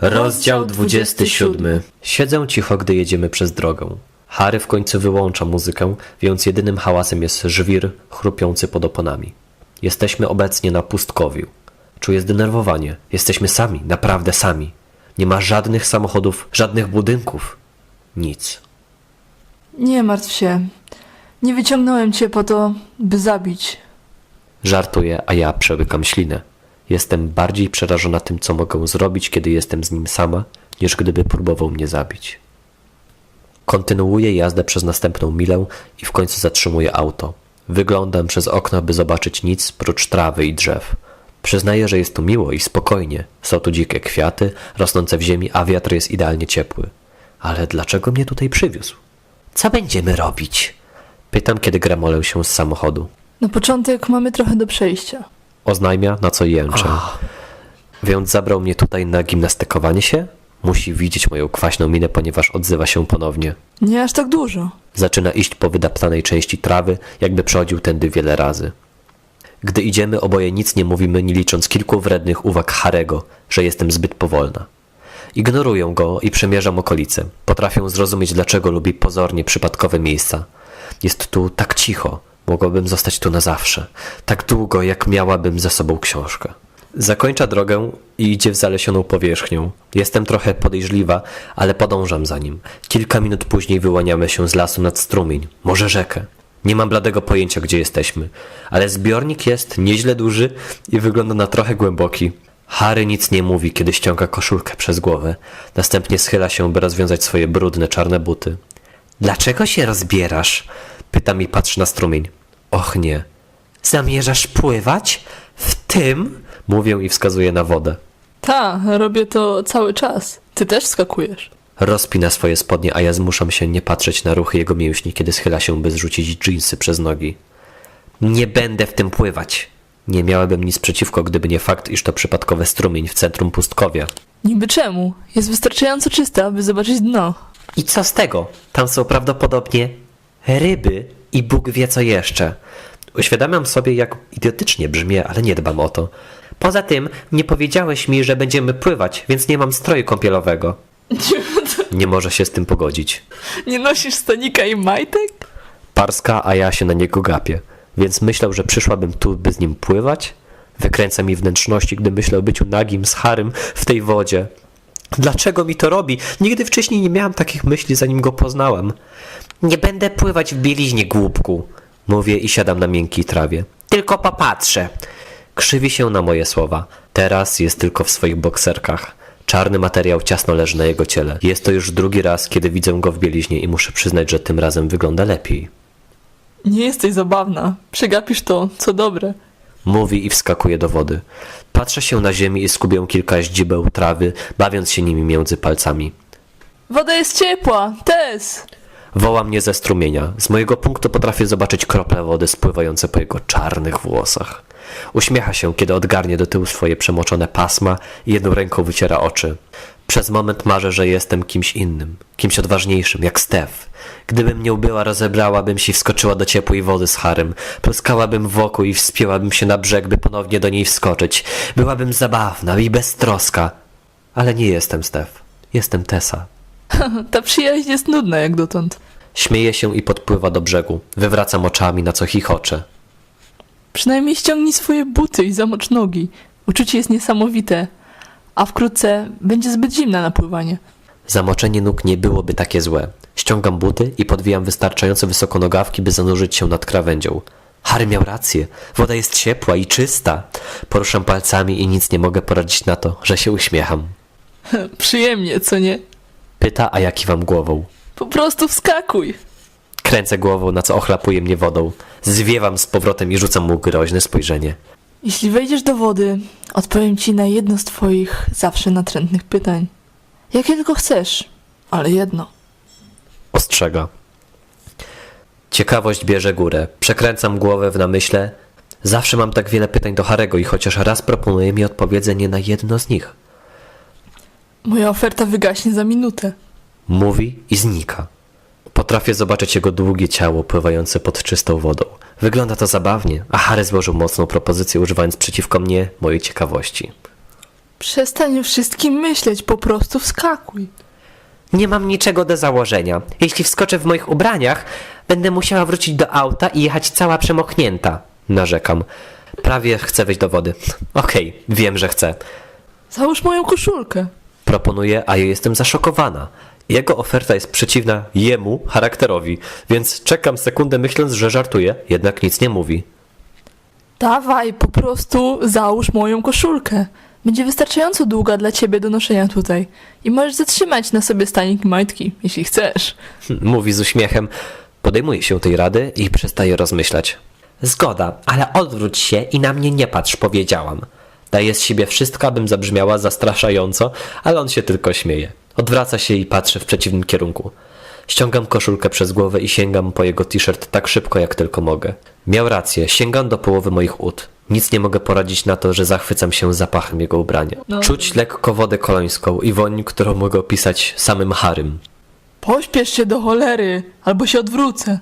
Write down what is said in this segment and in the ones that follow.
Rozdział 27. Siedzę cicho, gdy jedziemy przez drogę. Harry w końcu wyłącza muzykę, więc jedynym hałasem jest żwir chrupiący pod oponami. Jesteśmy obecnie na pustkowiu. Czuję zdenerwowanie. Jesteśmy sami, naprawdę sami. Nie ma żadnych samochodów, żadnych budynków. Nic. Nie martw się. Nie wyciągnąłem cię po to, by zabić. Żartuję, a ja przełykam ślinę. Jestem bardziej przerażona tym, co mogę zrobić, kiedy jestem z nim sama, niż gdyby próbował mnie zabić. Kontynuuję jazdę przez następną milę i w końcu zatrzymuję auto. Wyglądam przez okno, by zobaczyć nic prócz trawy i drzew. Przyznaję, że jest tu miło i spokojnie. Są tu dzikie kwiaty rosnące w ziemi, a wiatr jest idealnie ciepły. Ale dlaczego mnie tutaj przywiózł? Co będziemy robić? Pytam, kiedy gramolę się z samochodu. Na początek mamy trochę do przejścia. Oznajmia, na co jęczę. Więc zabrał mnie tutaj na gimnastykowanie się? Musi widzieć moją kwaśną minę, ponieważ odzywa się ponownie. Nie aż tak dużo. Zaczyna iść po wydaptanej części trawy, jakby przechodził tędy wiele razy. Gdy idziemy, oboje nic nie mówimy, nie licząc kilku wrednych uwag Harego, że jestem zbyt powolna. Ignoruję go i przemierzam okolice. Potrafię zrozumieć, dlaczego lubi pozornie przypadkowe miejsca. Jest tu tak cicho. Mogłabym zostać tu na zawsze. Tak długo, jak miałabym ze sobą książkę. Zakończa drogę i idzie w zalesioną powierzchnię. Jestem trochę podejrzliwa, ale podążam za nim. Kilka minut później wyłaniamy się z lasu nad strumień, może rzekę. Nie mam bladego pojęcia, gdzie jesteśmy, ale zbiornik jest nieźle duży i wygląda na trochę głęboki. Harry nic nie mówi, kiedy ściąga koszulkę przez głowę. Następnie schyla się, by rozwiązać swoje brudne, czarne buty. Dlaczego się rozbierasz? Pytam i patrzy na strumień. Och nie. Zamierzasz pływać? W tym? Mówię i wskazuję na wodę. Ta, robię to cały czas. Ty też skakujesz. Rozpina swoje spodnie, a ja zmuszam się nie patrzeć na ruchy jego mięśni, kiedy schyla się, by zrzucić dżinsy przez nogi. Nie będę w tym pływać. Nie miałabym nic przeciwko, gdyby nie fakt, iż to przypadkowy strumień w centrum pustkowia. Niby czemu? Jest wystarczająco czysta, aby zobaczyć dno. I co z tego? Tam są prawdopodobnie ryby i Bóg wie co jeszcze. Uświadamiam sobie, jak idiotycznie brzmię, ale nie dbam o to. Poza tym, nie powiedziałeś mi, że będziemy pływać, więc nie mam stroju kąpielowego. Nie może się z tym pogodzić. Nie nosisz stanika i majtek? Parska, a ja się na niego gapię. Więc myślał, że przyszłabym tu, by z nim pływać? Wykręca mi wnętrzności, gdy myślę o byciu nagim z Harym w tej wodzie. Dlaczego mi to robi? Nigdy wcześniej nie miałam takich myśli, zanim go poznałam. Nie będę pływać w bieliźnie, głupku. Mówię i siadam na miękkiej trawie. Tylko popatrzę. Krzywi się na moje słowa. Teraz jest tylko w swoich bokserkach. Czarny materiał ciasno leży na jego ciele. Jest to już drugi raz, kiedy widzę go w bieliźnie i muszę przyznać, że tym razem wygląda lepiej. Nie jesteś zabawna. Przegapisz to, co dobre. Mówi i wskakuje do wody. Patrzę się na ziemi i skubię kilka ździbeł trawy, bawiąc się nimi między palcami. Woda jest ciepła. Tess! Woła mnie ze strumienia. Z mojego punktu potrafię zobaczyć krople wody spływające po jego czarnych włosach. Uśmiecha się, kiedy odgarnie do tyłu swoje przemoczone pasma i jedną ręką wyciera oczy. Przez moment marzę, że jestem kimś innym, kimś odważniejszym, jak Stef. Gdybym nie ubyła, rozebrałabym się i wskoczyła do ciepłej wody z Harem. Pluskałabym wokół i wspięłabym się na brzeg, by ponownie do niej wskoczyć. Byłabym zabawna i beztroska. Ale nie jestem Stef. Jestem Tessa. Ta przyjaźń jest nudna jak dotąd. Śmieje się i podpływa do brzegu. Wywracam oczami, na co chichocze. Przynajmniej ściągnij swoje buty i zamocz nogi. Uczucie jest niesamowite. A wkrótce będzie zbyt zimna na pływanie. Zamoczenie nóg nie byłoby takie złe. Ściągam buty i podwijam wystarczająco wysoko nogawki, by zanurzyć się nad krawędzią. Harry miał rację. Woda jest ciepła i czysta. Poruszam palcami i nic nie mogę poradzić na to, że się uśmiecham. Przyjemnie, co nie? Pyta, a ja kiwam głową. Po prostu wskakuj. Kręcę głową, na co ochlapuje mnie wodą. Zwiewam z powrotem i rzucam mu groźne spojrzenie. Jeśli wejdziesz do wody, odpowiem ci na jedno z twoich zawsze natrętnych pytań. Jakie tylko chcesz, ale jedno. Ostrzega. Ciekawość bierze górę. Przekręcam głowę w namyśle. Zawsze mam tak wiele pytań do Harego i chociaż raz proponuje mi odpowiedzenie na jedno z nich. Moja oferta wygaśnie za minutę. Mówi i znika. Potrafię zobaczyć jego długie ciało pływające pod czystą wodą. Wygląda to zabawnie, a Harry złożył mocną propozycję, używając przeciwko mnie mojej ciekawości. Przestań o wszystkim myśleć, po prostu wskakuj. Nie mam niczego do założenia. Jeśli wskoczę w moich ubraniach, będę musiała wrócić do auta i jechać cała przemochnięta. Narzekam. Prawie chcę wejść do wody. Okej, wiem, że chcę. Załóż moją koszulkę. Proponuję, a ja jestem zaszokowana. Jego oferta jest przeciwna jemu charakterowi, więc czekam sekundę myśląc, że żartuje, jednak nic nie mówi. Dawaj, po prostu załóż moją koszulkę. Będzie wystarczająco długa dla ciebie do noszenia tutaj. I możesz zatrzymać na sobie stanik majtki, jeśli chcesz. Mówi z uśmiechem. Podejmuje się tej rady i przestaje rozmyślać. Zgoda, ale odwróć się i na mnie nie patrz, powiedziałam. Daje z siebie wszystko, abym zabrzmiała zastraszająco, ale on się tylko śmieje. Odwraca się i patrzy w przeciwnym kierunku. Ściągam koszulkę przez głowę i sięgam po jego t-shirt tak szybko, jak tylko mogę. Miał rację, sięgam do połowy moich ud. Nic nie mogę poradzić na to, że zachwycam się zapachem jego ubrania. No. Czuć lekko wodę kolońską i woń, którą mogę opisać samym Harym. Pośpiesz się do cholery, albo się odwrócę.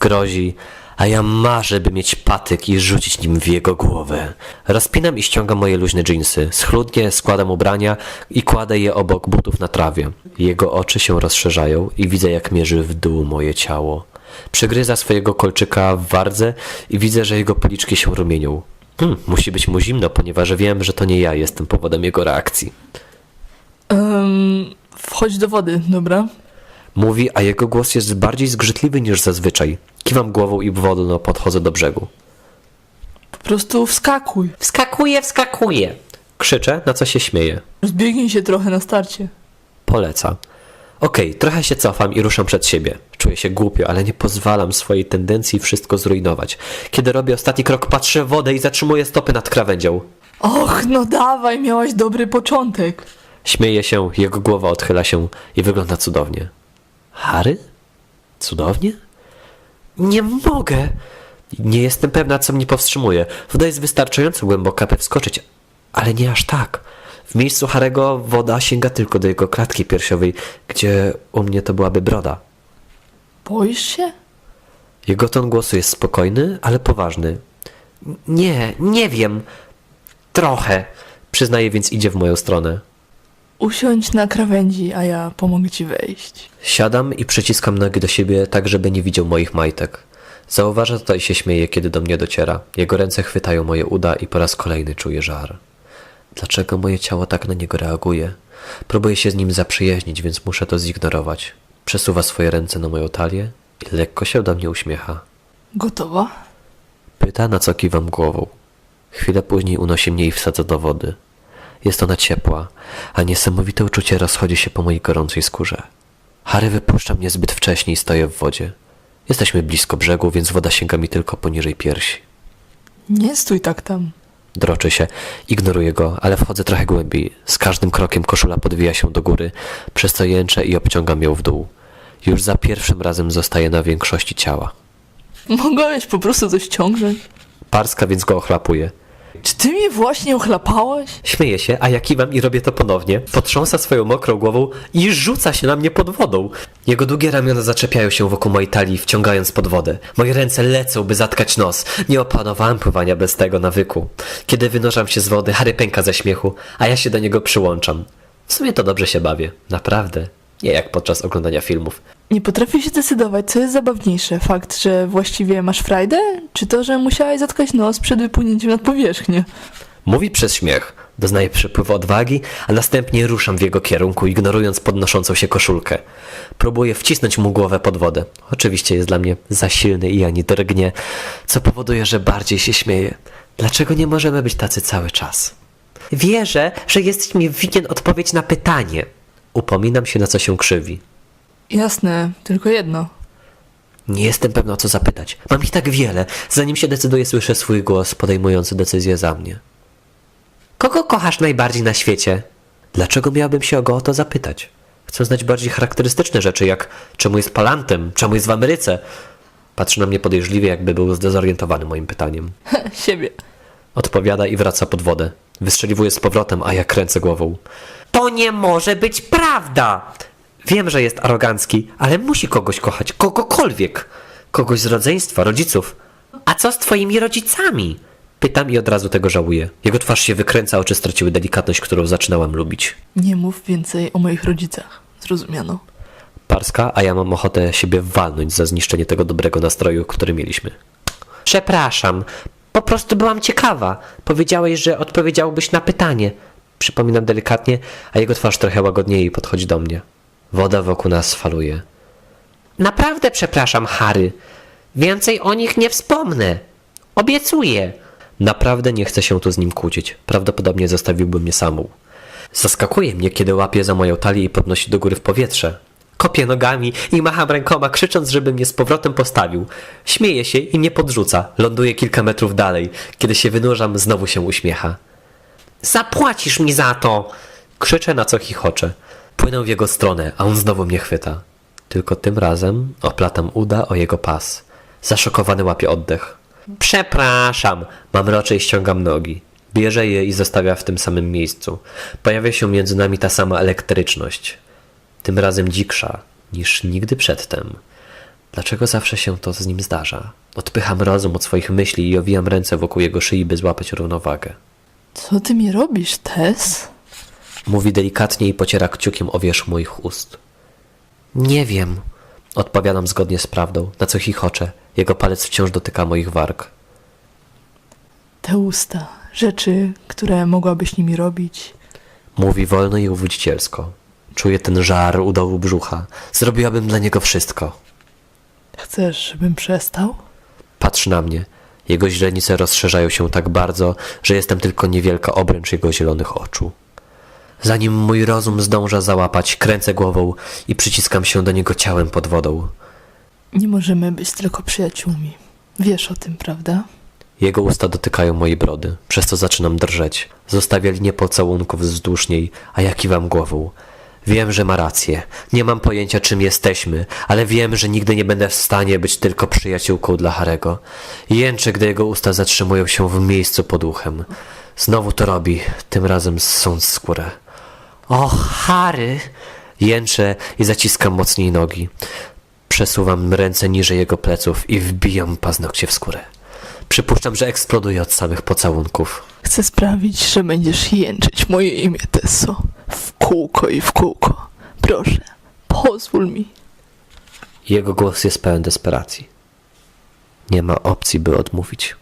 Grozi, a ja marzę, by mieć patyk i rzucić nim w jego głowę. Rozpinam i ściągam moje luźne dżinsy. Schludnie składam ubrania i kładę je obok butów na trawie. Jego oczy się rozszerzają i widzę, jak mierzy w dół moje ciało. Przygryza swojego kolczyka w wardze i widzę, że jego policzki się rumienią. Hmm, musi być mu zimno, ponieważ wiem, że to nie ja jestem powodem jego reakcji. Um, wchodź do wody, dobra? Mówi, a jego głos jest bardziej zgrzytliwy niż zazwyczaj. Kiwam głową i wolno podchodzę do brzegu. Po prostu wskakuj. Wskakuję, wskakuję. Krzyczę, na co się śmieje. Rozbiegnij się trochę na starcie. Poleca. Okej, trochę się cofam i ruszam przed siebie. Czuję się głupio, ale nie pozwalam swojej tendencji wszystko zrujnować. Kiedy robię ostatni krok, patrzę w wodę i zatrzymuję stopy nad krawędzią. Och, no dawaj, miałaś dobry początek. Śmieje się, jego głowa odchyla się i wygląda cudownie. Harry? Cudownie? Nie mogę! Nie jestem pewna, co mnie powstrzymuje. Woda jest wystarczająco głęboka, by wskoczyć, ale nie aż tak. W miejscu Harego woda sięga tylko do jego klatki piersiowej, gdzie u mnie to byłaby broda. Boisz się? Jego ton głosu jest spokojny, ale poważny. Nie, nie wiem. Trochę. Przyznaje, więc idzie w moją stronę. Usiądź na krawędzi, a ja pomogę ci wejść. Siadam i przyciskam nogi do siebie, tak żeby nie widział moich majtek. Zauważa to i się śmieje, kiedy do mnie dociera. Jego ręce chwytają moje uda i po raz kolejny czuję żar. Dlaczego moje ciało tak na niego reaguje? Próbuję się z nim zaprzyjaźnić, więc muszę to zignorować. Przesuwa swoje ręce na moją talię i lekko się do mnie uśmiecha. Gotowa? Pyta, na co kiwam głową. Chwilę później unosi mnie i wsadza do wody. Jest ona ciepła, a niesamowite uczucie rozchodzi się po mojej gorącej skórze. Harry wypuszcza mnie zbyt wcześnie i stoję w wodzie. Jesteśmy blisko brzegu, więc woda sięga mi tylko poniżej piersi. Nie stój tak tam. Droczy się, ignoruję go, ale wchodzę trochę głębiej. Z każdym krokiem koszula podwija się do góry, przez co jęczę i obciągam ją w dół. Już za pierwszym razem zostaję na większości ciała. Mogłeś po prostu coś ciągnąć. Parska więc go ochlapuje. Czy ty mnie właśnie ochlapałeś? Śmieje się, a ja kiwam i robię to ponownie. Potrząsa swoją mokrą głową i rzuca się na mnie pod wodą. Jego długie ramiona zaczepiają się wokół mojej talii, wciągając pod wodę. Moje ręce lecą, by zatkać nos. Nie opanowałem pływania bez tego nawyku. Kiedy wynoszam się z wody, Harry pęka ze śmiechu, a ja się do niego przyłączam. W sumie to dobrze się bawię. Naprawdę. Nie jak podczas oglądania filmów. Nie potrafię się decydować, co jest zabawniejsze. Fakt, że właściwie masz frajdę? Czy to, że musiałeś zatkać nos przed wypłynięciem nad powierzchnię? Mówi przez śmiech. Doznaję przepływu odwagi, a następnie ruszam w jego kierunku, ignorując podnoszącą się koszulkę. Próbuję wcisnąć mu głowę pod wodę. Oczywiście jest dla mnie za silny i ani drgnie, co powoduje, że bardziej się śmieję. Dlaczego nie możemy być tacy cały czas? Wierzę, że jesteś mi winien odpowiedź na pytanie. Upominam się, na co się krzywi. Jasne, tylko jedno. Nie jestem pewna, o co zapytać. Mam ich tak wiele. Zanim się decyduję, słyszę swój głos podejmujący decyzję za mnie. Kogo kochasz najbardziej na świecie? Dlaczego miałbym się go o to zapytać? Chcę znać bardziej charakterystyczne rzeczy, jak czemu jest palantem, czemu jest w Ameryce. Patrzy na mnie podejrzliwie, jakby był zdezorientowany moim pytaniem. Siebie. Odpowiada i wraca pod wodę. Wystrzeliwuje z powrotem, a ja kręcę głową. To nie może być prawda! Wiem, że jest arogancki, ale musi kogoś kochać, kogokolwiek. Kogoś z rodzeństwa, rodziców. A co z twoimi rodzicami? Pytam i od razu tego żałuję. Jego twarz się wykręca, oczy straciły delikatność, którą zaczynałam lubić. Nie mów więcej o moich rodzicach. Zrozumiano. Parska, a ja mam ochotę siebie walnąć za zniszczenie tego dobrego nastroju, który mieliśmy. Przepraszam, po prostu byłam ciekawa. Powiedziałeś, że odpowiedziałbyś na pytanie. Przypominam delikatnie, a jego twarz trochę łagodniej podchodzi do mnie. Woda wokół nas faluje. Naprawdę przepraszam, Harry. Więcej o nich nie wspomnę. Obiecuję. Naprawdę nie chcę się tu z nim kłócić. Prawdopodobnie zostawiłby mnie samą. Zaskakuje mnie, kiedy łapie za moją talię i podnosi do góry w powietrze. Kopię nogami i macham rękoma, krzycząc, żeby mnie z powrotem postawił. Śmieje się i mnie podrzuca. Ląduje kilka metrów dalej. Kiedy się wynurzam, znowu się uśmiecha. Zapłacisz mi za to. Krzyczę, na co chichoczę. Płynę w jego stronę, a on znowu mnie chwyta. Tylko tym razem oplatam uda o jego pas. Zaszokowany łapie oddech. Przepraszam, mam raczej ściągam nogi. Bierze je i zostawia w tym samym miejscu. Pojawia się między nami ta sama elektryczność. Tym razem dziksza niż nigdy przedtem. Dlaczego zawsze się to z nim zdarza? Odpycham rozum od swoich myśli i owijam ręce wokół jego szyi, by złapać równowagę. Co ty mi robisz, Tess? Mówi delikatnie i pociera kciukiem o wierzch moich ust. Nie wiem. Odpowiadam zgodnie z prawdą, na co chichoczę. Jego palec wciąż dotyka moich warg. Te usta, rzeczy, które mogłabyś nimi robić. Mówi wolno i uwodzicielsko. Czuję ten żar u dołu brzucha. Zrobiłabym dla niego wszystko. Chcesz, żebym przestał? Patrzy na mnie. Jego źrenice rozszerzają się tak bardzo, że jestem tylko niewielka obręcz jego zielonych oczu. Zanim mój rozum zdąża załapać, kręcę głową i przyciskam się do niego ciałem pod wodą. Nie możemy być tylko przyjaciółmi. Wiesz o tym, prawda? Jego usta dotykają mojej brody, przez co zaczynam drżeć. Zostawia linię pocałunków wzdłuż niej, a ja kiwam głową. Wiem, że ma rację. Nie mam pojęcia, czym jesteśmy, ale wiem, że nigdy nie będę w stanie być tylko przyjaciółką dla Harego. Jęczę, gdy jego usta zatrzymują się w miejscu pod uchem. Znowu to robi, tym razem sąc skórę. O, Harry. Jęczę i zaciskam mocniej nogi. Przesuwam ręce niżej jego pleców i wbijam paznokcie w skórę. Przypuszczam, że eksploduje od samych pocałunków. Chcę sprawić, że będziesz jęczyć moje imię, Tesso. W kółko i w kółko. Proszę, pozwól mi. Jego głos jest pełen desperacji. Nie ma opcji, by odmówić.